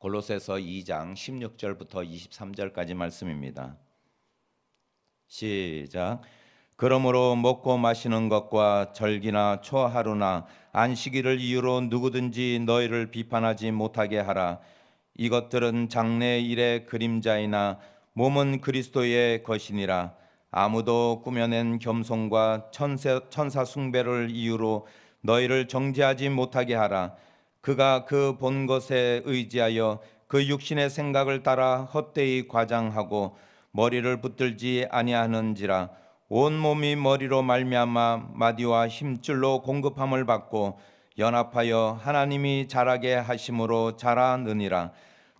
골로새서 2장 16절부터 23절까지 말씀입니다. 시작. 그러므로 먹고 마시는 것과 절기나 초하루나 안식일을 이유로 누구든지 너희를 비판하지 못하게 하라. 이것들은 장래 일의 그림자이나 몸은 그리스도의 것이니라. 아무도 꾸며낸 겸손과 천사, 숭배를 이유로 너희를 정죄하지 못하게 하라. 그가 그 본 것에 의지하여 그 육신의 생각을 따라 헛되이 과장하고 머리를 붙들지 아니하는지라 온 몸이 머리로 말미암아 마디와 힘줄로 공급함을 받고 연합하여 하나님이 자라게 하심으로 자라느니라.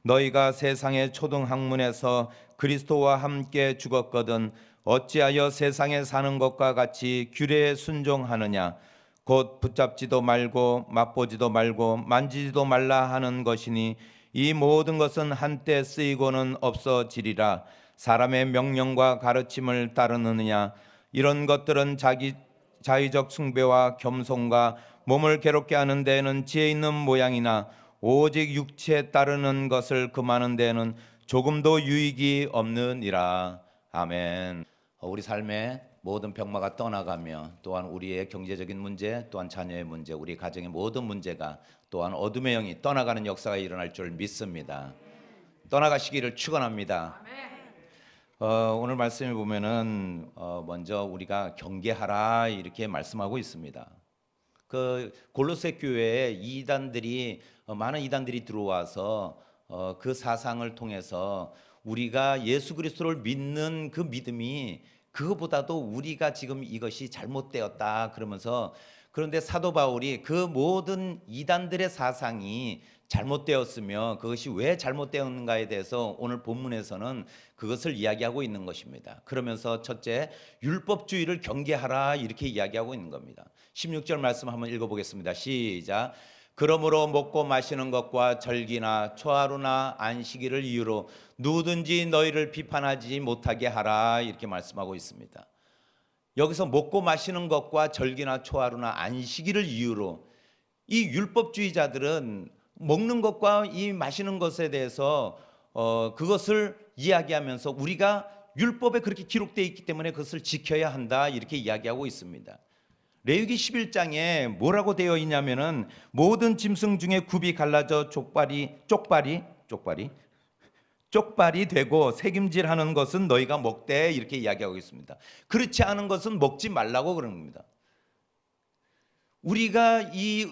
너희가 세상의 초등학문에서 그리스도와 함께 죽었거든 어찌하여 세상에 사는 것과 같이 규례에 순종하느냐 곧 붙잡지도 말고 맛보지도 말고 만지지도 말라 하는 것이니 이 모든 것은 한때 쓰이고는 없어지리라. 사람의 명령과 가르침을 따르느냐? 이런 것들은 자기 자의적 숭배와 겸손과 몸을 괴롭게 하는 데에는 지혜 있는 모양이나 오직 육체에 따르는 것을 금하는 데에는 조금도 유익이 없느니라. 아멘. 어, 우리 삶에 모든 병마가 떠나가며 또한 우리의 경제적인 문제, 또한 자녀의 문제, 우리 가정의 모든 문제가 또한 어둠의 영이 떠나가는 역사가 일어날 줄 믿습니다. 떠나가시기를 축원합니다. 어, 오늘 말씀에 보면은 어, 먼저 우리가 경계하라 이렇게 말씀하고 있습니다. 그 골로새 교회에 이단들이 어, 많은 이단들이 들어와서 어, 그 사상을 통해서 우리가 예수 그리스도를 믿는 그 믿음이 그거보다도 우리가 지금 이것이 잘못되었다 그러면서 그런데 사도 바울이 그 모든 이단들의 사상이 잘못되었으며 그것이 왜 잘못되었는가에 대해서 오늘 본문에서는 그것을 이야기하고 있는 것입니다. 그러면서 첫째 율법주의를 경계하라 이렇게 이야기하고 있는 겁니다. 16절 말씀 한번 읽어보겠습니다. 시작. 그러므로 먹고 마시는 것과 절기나 초하루나 안식일을 이유로 누구든지 너희를 비판하지 못하게 하라 이렇게 말씀하고 있습니다. 여기서 먹고 마시는 것과 절기나 초하루나 안식일을 이유로 이 율법주의자들은 먹는 것과 이 마시는 것에 대해서 어 그것을 이야기하면서 우리가 율법에 그렇게 기록되어 있기 때문에 그것을 지켜야 한다 이렇게 이야기하고 있습니다. 레위기 11장에 뭐라고 되어 있냐면은 모든 짐승 중에 굽이 갈라져 족발이 쪽발이 쪽발이 쪽발이 되고 색임질하는 것은 너희가 먹되 이렇게 이야기하고 있습니다. 그렇지 않은 것은 먹지 말라고 그런 겁니다. 우리가 이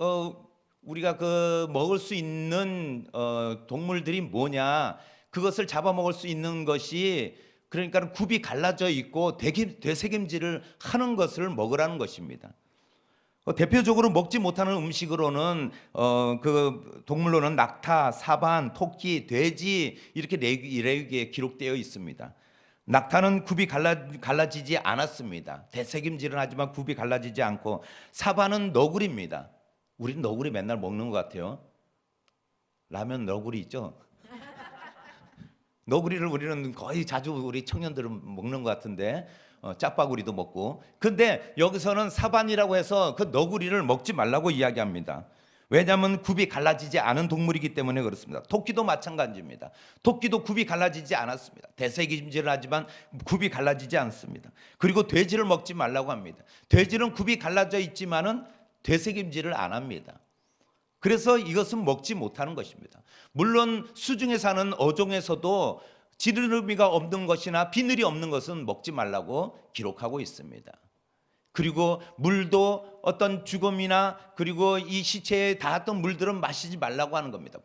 어, 우리가 그 먹을 수 있는 어, 동물들이 뭐냐 그것을 잡아먹을 수 있는 것이 그러니까 굽이 갈라져 있고 되새김질을 하는 것을 먹으라는 것입니다. 어, 대표적으로 먹지 못하는 음식으로는 어, 그 동물로는 낙타, 사반, 토끼, 돼지 이렇게 레위- 레위기에 기록되어 있습니다. 낙타는 굽이 갈라, 갈라지지 않았습니다. 대새김질은 하지만 굽이 갈라지지 않고 사반은 너구리입니다. 우리는 너구리 맨날 먹는 것 같아요. 라면 너구리 있죠? 너구리를 우리는 거의 자주 우리 청년들은 먹는 것 같은데 어, 짜파구리도 먹고 근데 여기서는 사반이라고 해서 그 너구리를 먹지 말라고 이야기합니다. 왜냐하면 굽이 갈라지지 않은 동물이기 때문에 그렇습니다. 토끼도 마찬가지입니다. 토끼도 굽이 갈라지지 않았습니다. 대세김질을 하지만 굽이 갈라지지 않습니다. 그리고 돼지를 먹지 말라고 합니다. 돼지는 굽이 갈라져 있지만은 되새김질을 안 합니다. 그래서 이것은 먹지 못하는 것입니다. 물론 수중에 사는 어종에서도 지르르미가 없는 것이나 비늘이 없는 것은 먹지 말라고 기록하고 있습니다. 그리고 물도 어떤 죽음이나 그리고 이 시체에 닿았던 물들은 마시지 말라고 하는 겁니다.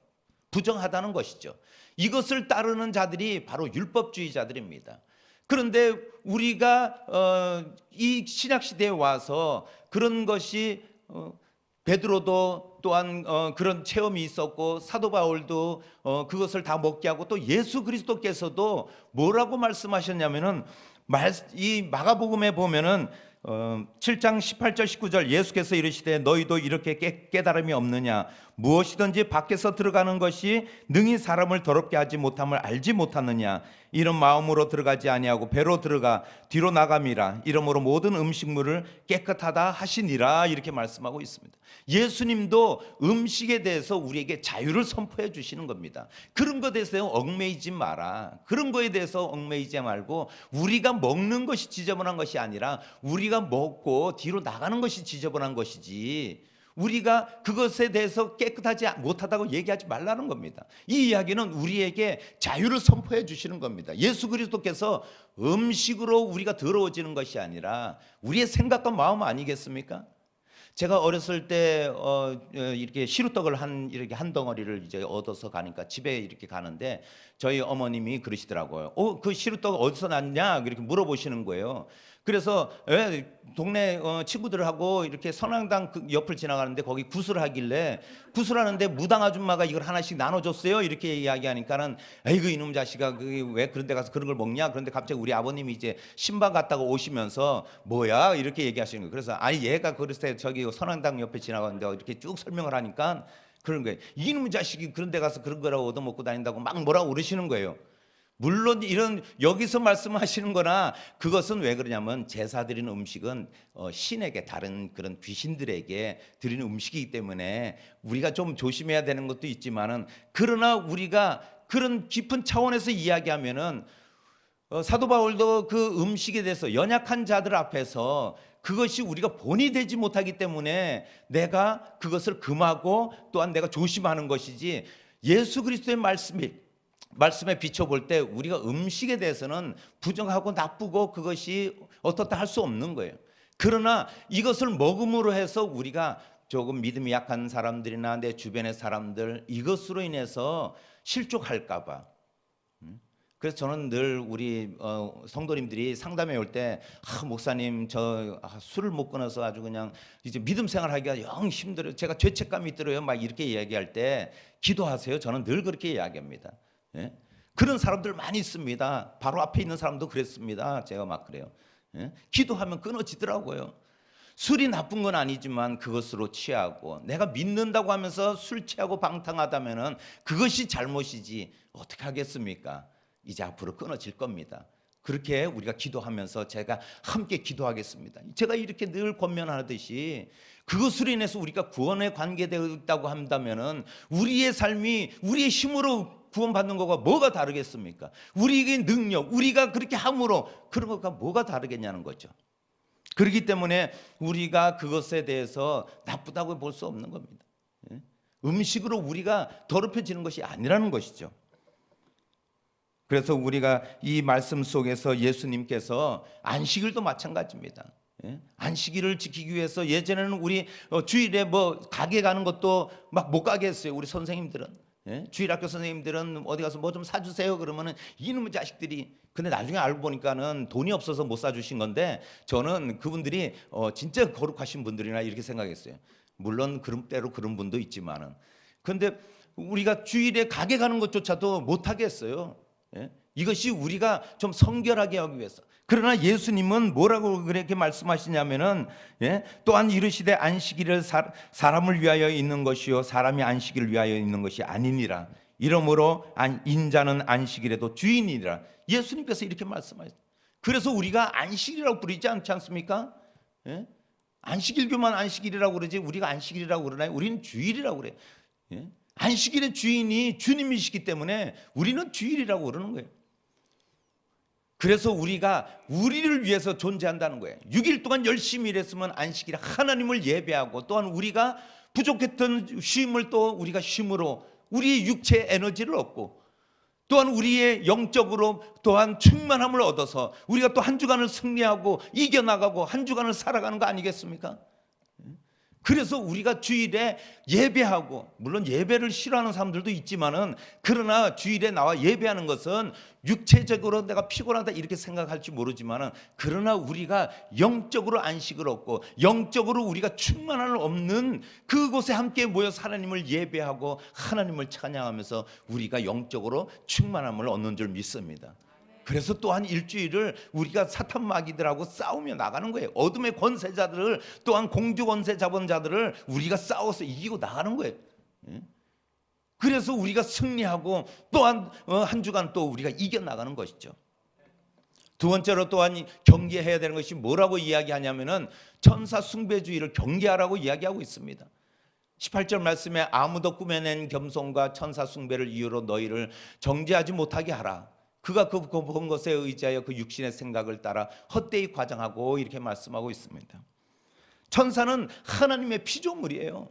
부정하다는 것이죠. 이것을 따르는 자들이 바로 율법주의자들입니다. 그런데 우리가 어, 이 신약 시대에 와서 그런 것이 어, 베드로도 또한 어, 그런 체험이 있었고 사도 바울도 어, 그것을 다 먹게 하고 또 예수 그리스도께서도 뭐라고 말씀하셨냐면은 말, 이 마가복음에 보면은 어, 7장 18절 19절 예수께서 이르시되 너희도 이렇게 깨, 깨달음이 없느냐 무엇이든지 밖에서 들어가는 것이 능히 사람을 더럽게 하지 못함을 알지 못하느냐 이런 마음으로 들어가지 아니하고 배로 들어가 뒤로 나감이라 이러므로 모든 음식물을 깨끗하다 하시니라 이렇게 말씀하고 있습니다. 예수님도 음식에 대해서 우리에게 자유를 선포해 주시는 겁니다. 그런 것에 대해서 얽매이지 마라. 그런 거에 대해서 얽매이지 말고 우리가 먹는 것이 지저분한 것이 아니라 우리가 먹고 뒤로 나가는 것이 지저분한 것이지. 우리가 그것에 대해서 깨끗하지 못하다고 얘기하지 말라는 겁니다. 이 이야기는 우리에게 자유를 선포해 주시는 겁니다. 예수 그리스도께서 음식으로 우리가 더러워지는 것이 아니라 우리의 생각과 마음 아니겠습니까? 제가 어렸을 때 어, 어, 이렇게 시루떡을 한 이렇게 한 덩어리를 이제 얻어서 가니까 집에 이렇게 가는데 저희 어머님이 그러시더라고요. 어, 그 시루떡 어디서 났냐? 이렇게 물어보시는 거예요. 그래서 예, 동네 어, 친구들하고 이렇게 선앙당 그 옆을 지나가는데 거기 구슬 하길래 구슬하는데 무당 아줌마가 이걸 하나씩 나눠줬어요. 이렇게 이야기하니까는 에이그 이놈 자식아 그게 왜 그런 데 가서 그런 걸 먹냐? 그런데 갑자기 우리 아버님이 이제 신방 갔다가 오시면서 뭐야 이렇게 얘기하시는 거예요. 그래서 아니 얘가 그랬을 때 저기 선앙당 옆에 지나가는데 이렇게 쭉 설명을 하니까 그런 거예요. 이놈 자식이 그런 데 가서 그런 거라고 얻어먹고 다닌다고 막 뭐라고 그러시는 거예요. 물론 이런 여기서 말씀하시는 거나 그것은 왜 그러냐면 제사 드리는 음식은 어, 신에게 다른 그런 귀신들에게 드리는 음식이기 때문에 우리가 좀 조심해야 되는 것도 있지만은 그러나 우리가 그런 깊은 차원에서 이야기하면은 어, 사도 바울도 그 음식에 대해서 연약한 자들 앞에서 그것이 우리가 본이 되지 못하기 때문에 내가 그것을 금하고 또한 내가 조심하는 것이지 예수 그리스도의 말씀이 말씀에 비춰볼 때 우리가 음식에 대해서는 부정하고 나쁘고 그것이 어떻다 할 수 없는 거예요. 그러나 이것을 먹음으로 해서 우리가 조금 믿음이 약한 사람들이나 내 주변의 사람들 이것으로 인해서 실족할까봐. 음? 그래서 저는 늘 우리 어, 성도님들이 상담해 올때 아, 목사님 저 아, 술을 못 끊어서 아주 그냥 이제 믿음 생활하기가 영 힘들어요. 제가 죄책감이 들어요. 막 이렇게 이야기할 때 기도하세요. 저는 늘 그렇게 이야기합니다. 예? 그런 사람들 많이 있습니다. 바로 앞에 있는 사람도 그랬습니다. 제가 막 그래요. 예? 기도하면 끊어지더라고요. 술이 나쁜 건 아니지만 그것으로 취하고 내가 믿는다고 하면서 술 취하고 방탕하다면은 그것이 잘못이지 어떻게 하겠습니까? 이제 앞으로 끊어질 겁니다. 그렇게 우리가 기도하면서 제가 함께 기도하겠습니다. 제가 이렇게 늘 권면하듯이 그것으로 인해서 우리가 구원에 관계되어 있다고 한다면은 우리의 삶이 우리의 힘으로 구원받는 것과 뭐가 다르겠습니까? 우리의 능력, 우리가 그렇게 함으로 그런 것과 뭐가 다르겠냐는 거죠. 그렇기 때문에 우리가 그것에 대해서 나쁘다고 볼 수 없는 겁니다. 예? 음식으로 우리가 더럽혀지는 것이 아니라는 것이죠. 그래서 우리가 이 말씀 속에서 예수님께서 안식일도 마찬가지입니다. 예? 안식일을 지키기 위해서 예전에는 우리 어, 주일에 뭐 가게 가는 것도 막 못 가게 했어요. 우리 선생님들은. 예? 주일학교 선생님들은 어디 가서 뭐 좀 사주세요 그러면은 이놈의 자식들이 근데 나중에 알고 보니까는 돈이 없어서 못 사주신 건데 저는 그분들이 어 진짜 거룩하신 분들이나 이렇게 생각했어요. 물론 그런 때로 그런 분도 있지만은 근데 우리가 주일에 가게 가는 것조차도 못 하겠어요. 예? 이것이 우리가 좀 성결하게 하기 위해서. 그러나 예수님은 뭐라고 그렇게 말씀하시냐면은 예? 또한 이르시되 안식일을 사, 사람을 위하여 있는 것이요 사람이 안식일을 위하여 있는 것이 아니니라. 이러므로 안, 인자는 안식일에도 주인이라. 예수님께서 이렇게 말씀하셨어요. 그래서 우리가 안식일이라고 부르지 않지 않습니까? 예? 안식일교만 안식일이라고 그러지 우리가 안식일이라고 그러나요? 우리는 주일이라고 그래요. 예? 안식일의 주인이 주님이시기 때문에 우리는 주일이라고 그러는 거예요. 그래서 우리가 우리를 위해서 존재한다는 거예요. 6일 동안 열심히 일했으면 안식일에 하나님을 예배하고 또한 우리가 부족했던 쉼을 또 우리가 쉼으로 우리의 육체 에너지를 얻고 또한 우리의 영적으로 또한 충만함을 얻어서 우리가 또 한 주간을 승리하고 이겨나가고 한 주간을 살아가는 거 아니겠습니까? 그래서 우리가 주일에 예배하고 물론 예배를 싫어하는 사람들도 있지만은 그러나 주일에 나와 예배하는 것은 육체적으로 내가 피곤하다 이렇게 생각할지 모르지만은 그러나 우리가 영적으로 안식을 얻고 영적으로 우리가 충만함을 얻는 그곳에 함께 모여서 하나님을 예배하고 하나님을 찬양하면서 우리가 영적으로 충만함을 얻는 줄 믿습니다. 그래서 또한 일주일을 우리가 사탄 마귀들하고 싸우며 나가는 거예요. 어둠의 권세자들을 또한 공주 권세 자본자들을 우리가 싸워서 이기고 나가는 거예요. 예? 그래서 우리가 승리하고 또한 어, 한 주간 또 우리가 이겨 나가는 것이죠. 두 번째로 또한 이 경계해야 되는 것이 뭐라고 이야기하냐면은 천사 숭배주의를 경계하라고 이야기하고 있습니다. 18절 말씀에 아무도 꾸며낸 겸손과 천사 숭배를 이유로 너희를 정죄하지 못하게 하라. 그가 그 본 것에 의지하여 그 육신의 생각을 따라 헛되이 과장하고 이렇게 말씀하고 있습니다. 천사는 하나님의 피조물이에요.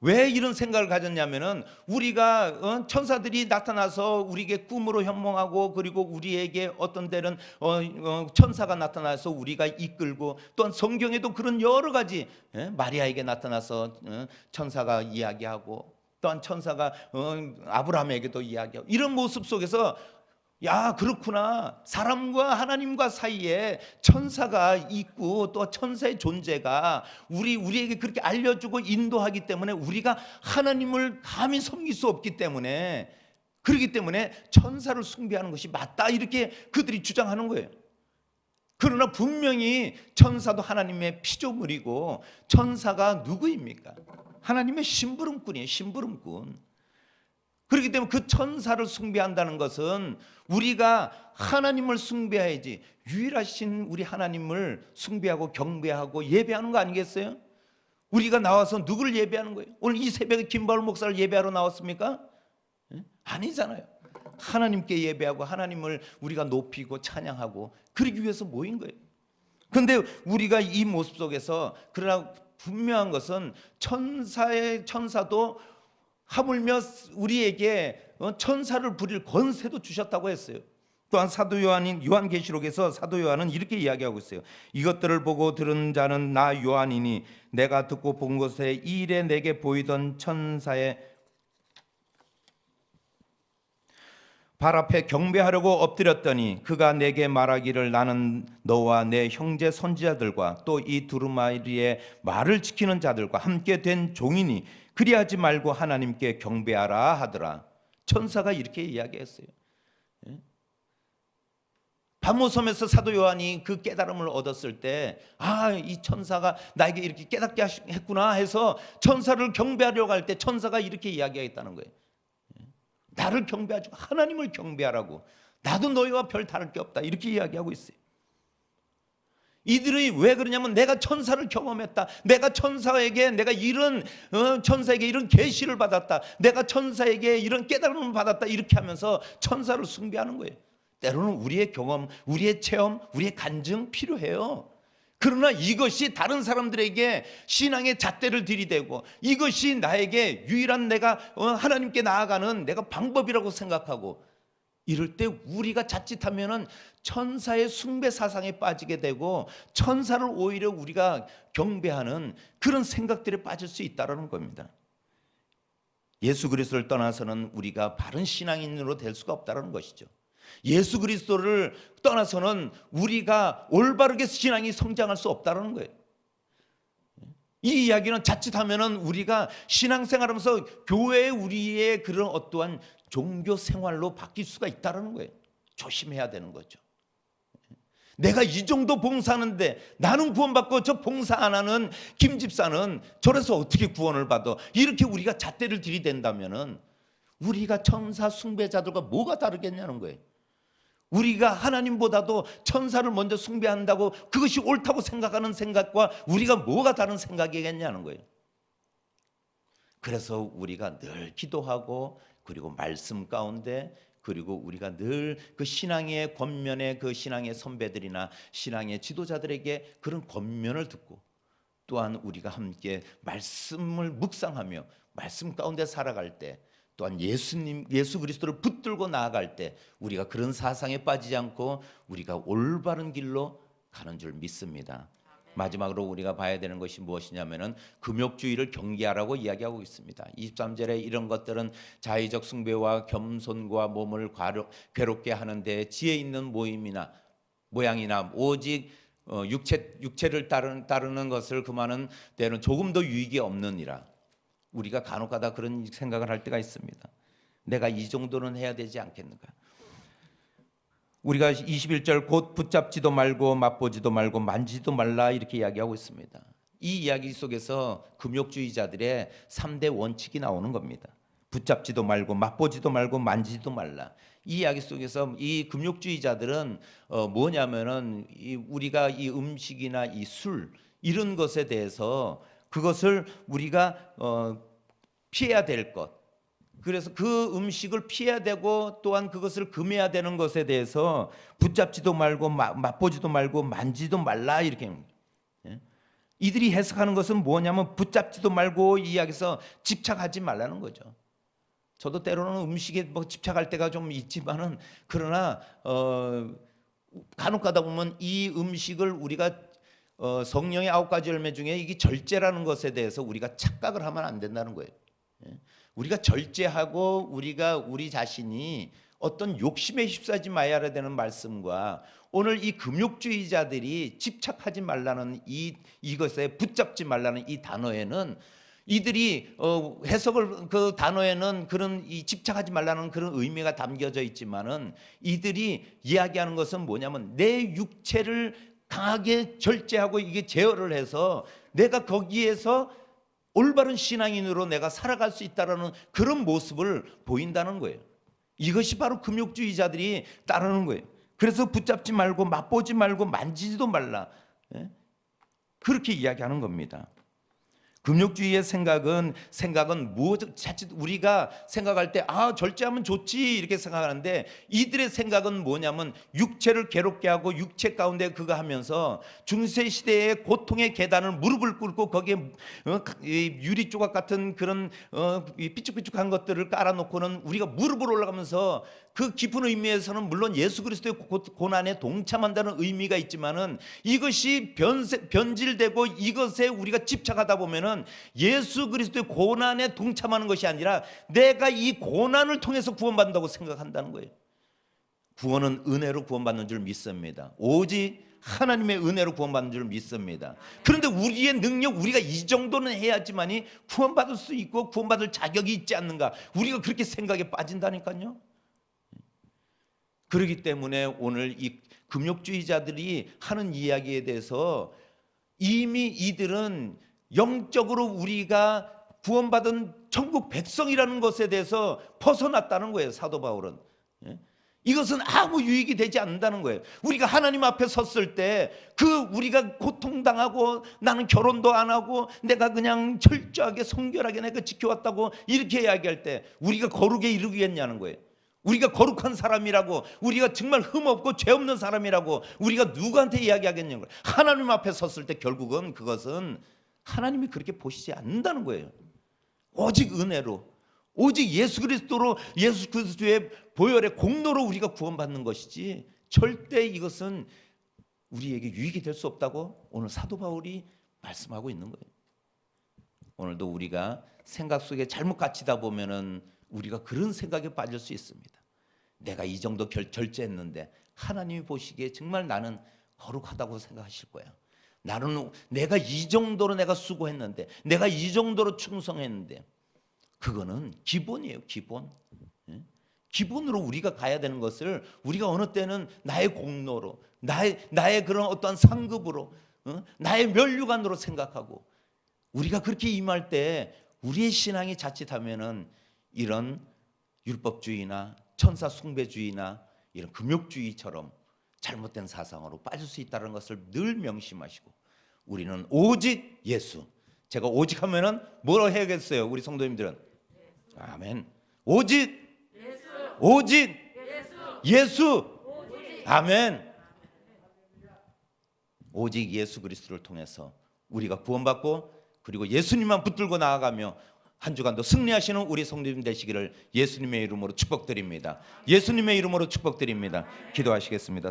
왜 이런 생각을 가졌냐면은 우리가 어, 천사들이 나타나서 우리에게 꿈으로 현몽하고 그리고 우리에게 어떤 때는 어, 어, 천사가 나타나서 우리가 이끌고 또한 성경에도 그런 여러 가지 예, 마리아에게 나타나서 어, 천사가 이야기하고 또한 천사가 어, 아브라함에게도 이야기하고 이런 모습 속에서 야 그렇구나 사람과 하나님과 사이에 천사가 있고 또 천사의 존재가 우리 우리에게 그렇게 알려주고 인도하기 때문에 우리가 하나님을 감히 섬길 수 없기 때문에 그렇기 때문에 천사를 숭배하는 것이 맞다 이렇게 그들이 주장하는 거예요. 그러나 분명히 천사도 하나님의 피조물이고 천사가 누구입니까? 하나님의 심부름꾼이에요. 심부름꾼. 그렇기 때문에 그 천사를 숭배한다는 것은 우리가 하나님을 숭배해야지 유일하신 우리 하나님을 숭배하고 경배하고 예배하는 거 아니겠어요? 우리가 나와서 누구를 예배하는 거예요? 오늘 이 새벽에 김바울 목사를 예배하러 나왔습니까? 예? 아니잖아요. 하나님께 예배하고 하나님을 우리가 높이고 찬양하고 그러기 위해서 모인 거예요. 근데 우리가 이 모습 속에서 그러나 분명한 것은 천사의 천사도 하물며 우리에게 어, 천사를 부릴 권세도 주셨다고 했어요. 또한 사도 요한인 요한계시록에서 사도 요한은 이렇게 이야기하고 있어요. 이것들을 보고 들은 자는 나 요한이니 내가 듣고 본 것에 이 일에 내게 보이던 천사의 발 앞에 경배하려고 엎드렸더니 그가 내게 말하기를 나는 너와 내 형제 선지자들과 또 이 두루마리의 말을 지키는 자들과 함께 된 종이니 그리하지 말고 하나님께 경배하라 하더라. 천사가 이렇게 이야기했어요. 예? 밤모섬에서 사도 요한이 그 깨달음을 얻었을 때, 아, 이 천사가 나에게 이렇게 깨닫게 했구나 해서 천사를 경배하려고 할 때 천사가 이렇게 이야기했다는 거예요. 예? 나를 경배하지 하나님을 경배하라고. 나도 너희와 별 다를 게 없다. 이렇게 이야기하고 있어요. 이들이 왜 그러냐면 내가 천사를 경험했다. 내가 천사에게 내가 이런 어, 천사에게 이런 계시를 받았다. 내가 천사에게 이런 깨달음을 받았다. 이렇게 하면서 천사를 숭배하는 거예요. 때로는 우리의 경험, 우리의 체험, 우리의 간증 필요해요. 그러나 이것이 다른 사람들에게 신앙의 잣대를 들이대고 이것이 나에게 유일한 내가 어, 하나님께 나아가는 내가 방법이라고 생각하고 이럴 때 우리가 자칫하면은 천사의 숭배 사상에 빠지게 되고 천사를 오히려 우리가 경배하는 그런 생각들에 빠질 수 있다라는 겁니다. 예수 그리스도를 떠나서는 우리가 바른 신앙인으로 될 수가 없다라는 것이죠. 예수 그리스도를 떠나서는 우리가 올바르게 신앙이 성장할 수 없다라는 거예요. 이 이야기는 자칫하면은 우리가 신앙생활하면서 교회 우리의 그런 어떠한 종교 생활로 바뀔 수가 있다는 거예요. 조심해야 되는 거죠. 내가 이 정도 봉사하는데 나는 구원받고 저 봉사 안 하는 김 집사는 저래서 어떻게 구원을 받아? 이렇게 우리가 잣대를 들이댄다면은 우리가 천사 숭배자들과 뭐가 다르겠냐는 거예요. 우리가 하나님보다도 천사를 먼저 숭배한다고 그것이 옳다고 생각하는 생각과 우리가 뭐가 다른 생각이겠냐는 거예요. 그래서 우리가 늘 기도하고 그리고 말씀 가운데 그리고 우리가 늘 그 신앙의 권면의 그 신앙의 선배들이나 신앙의 지도자들에게 그런 권면을 듣고 또한 우리가 함께 말씀을 묵상하며 말씀 가운데 살아갈 때 또한 예수님 예수 그리스도를 붙들고 나아갈 때 우리가 그런 사상에 빠지지 않고 우리가 올바른 길로 가는 줄 믿습니다. 마지막으로 우리가 봐야 되는 것이 무엇이냐면은 금욕주의를 경계하라고 이야기하고 있습니다. 23절에 이런 것들은 자의적 숭배와 겸손과 몸을 괴롭게 하는 데 지혜 있는 모임이나 모양이나 오직 어, 육체 육체를 따르는, 것을 그만은 때는 조금 더 유익이 없느니라. 우리가 간혹가다 그런 생각을 할 때가 있습니다. 내가 이 정도는 해야 되지 않겠는가? 우리가 21절 곧 붙잡지도 말고 맛보지도 말고 만지도 말라 이렇게 이야기하고 있습니다. 이 이야기 속에서 금욕주의자들의 3대 원칙이 나오는 겁니다. 붙잡지도 말고 맛보지도 말고 만지지도 말라. 이 이야기 속에서 이 금욕주의자들은 어 뭐냐면은 이 우리가 이 음식이나 이 술 이런 것에 대해서 그것을 우리가 어 피해야 될 것. 그래서 그 음식을 피해야 되고 또한 그것을 금해야 되는 것에 대해서 붙잡지도 말고 마- 맛보지도 말고 만지도 말라 이렇게 합니다. 예? 이들이 해석하는 것은 뭐냐면 붙잡지도 말고 이 이야기에서 집착하지 말라는 거죠. 저도 때로는 음식에 뭐 집착할 때가 좀 있지만은 그러나 어 간혹 가다 보면 이 음식을 우리가 어 성령의 아홉 가지 열매 중에 이게 절제라는 것에 대해서 우리가 착각을 하면 안 된다는 거예요. 예? 우리가 절제하고 우리가 우리 자신이 어떤 욕심에 휩싸지 마야 되는 말씀과 오늘 이 금욕주의자들이 집착하지 말라는 이 이것에 붙잡지 말라는 이 단어에는 이들이 어, 해석을 그 단어에는 그런 이 집착하지 말라는 그런 의미가 담겨져 있지만은 이들이 이야기하는 것은 뭐냐면 내 육체를 강하게 절제하고 이게 제어를 해서 내가 거기에서 올바른 신앙인으로 내가 살아갈 수 있다라는 그런 모습을 보인다는 거예요. 이것이 바로 금욕주의자들이 따르는 거예요. 그래서 붙잡지 말고 맛보지 말고 만지지도 말라. 예? 그렇게 이야기하는 겁니다. 금욕주의의 생각은 생각은 무엇 자칫 우리가 생각할 때 아 절제하면 좋지 이렇게 생각하는데 이들의 생각은 뭐냐면 육체를 괴롭게 하고 육체 가운데 그거 하면서 중세 시대의 고통의 계단을 무릎을 꿇고 거기에 어, 이 유리 조각 같은 그런 어, 이 삐죽삐죽한 것들을 깔아놓고는 우리가 무릎을 올라가면서 그 깊은 의미에서는 물론 예수 그리스도의 고- 고난에 동참한다는 의미가 있지만은 이것이 변세, 변질되고 이것에 우리가 집착하다 보면은 예수 그리스도의 고난에 동참하는 것이 아니라 내가 이 고난을 통해서 구원받는다고 생각한다는 거예요. 구원은 은혜로 구원받는 줄 믿습니다. 오직 하나님의 은혜로 구원받는 줄 믿습니다. 그런데 우리의 능력, 우리가 이 정도는 해야지만이 구원받을 수 있고 구원받을 자격이 있지 않는가? 우리가 그렇게 생각에 빠진다니까요. 그렇기 때문에 오늘 이 금욕주의자들이 하는 이야기에 대해서 이미 이들은 영적으로 우리가 구원받은 천국 백성이라는 것에 대해서 벗어났다는 거예요. 사도 바울은. 예? 이것은 아무 유익이 되지 않는다는 거예요. 우리가 하나님 앞에 섰을 때 그 우리가 고통당하고 나는 결혼도 안 하고 내가 그냥 철저하게 성결하게 내가 지켜왔다고 이렇게 이야기할 때 우리가 거룩에 이르겠냐는 거예요. 우리가 거룩한 사람이라고 우리가 정말 흠없고 죄 없는 사람이라고 우리가 누구한테 이야기하겠냐는 거예요. 하나님 앞에 섰을 때 결국은 그것은 하나님이 그렇게 보시지 않는다는 거예요. 오직 은혜로 오직 예수 그리스도로 예수 그리스도의 보혈의 공로로 우리가 구원받는 것이지 절대 이것은 우리에게 유익이 될 수 없다고 오늘 사도 바울이 말씀하고 있는 거예요. 오늘도 우리가 생각 속에 잘못 갇히다 보면은 우리가 그런 생각에 빠질 수 있습니다. 내가 이 정도 결, 절제했는데 하나님이 보시기에 정말 나는 거룩하다고 생각하실 거야. 나는 내가 이 정도로 내가 수고했는데 내가 이 정도로 충성했는데 그거는 기본이에요, 기본. 예? 기본으로 우리가 가야 되는 것을 우리가 어느 때는 나의 공로로, 나의 나의 그런 어떠한 상급으로, 어? 나의 면류관으로 생각하고 우리가 그렇게 임할 때 우리의 신앙이 자칫하면은 이런 율법주의나 천사 숭배주의나 이런 금욕주의처럼 잘못된 사상으로 빠질 수 있다는 것을 늘 명심하시고 우리는 오직 예수. 제가 오직 하면은 뭐로 해야겠어요? 우리 성도님들은 아멘. 오직 오직 예수. 아멘. 오직 예수 그리스도를 통해서 우리가 구원받고 그리고 예수님만 붙들고 나아가며 한 주간도 승리하시는 우리 성도님 되시기를 예수님의 이름으로 축복드립니다. 예수님의 이름으로 축복드립니다. 기도하시겠습니다.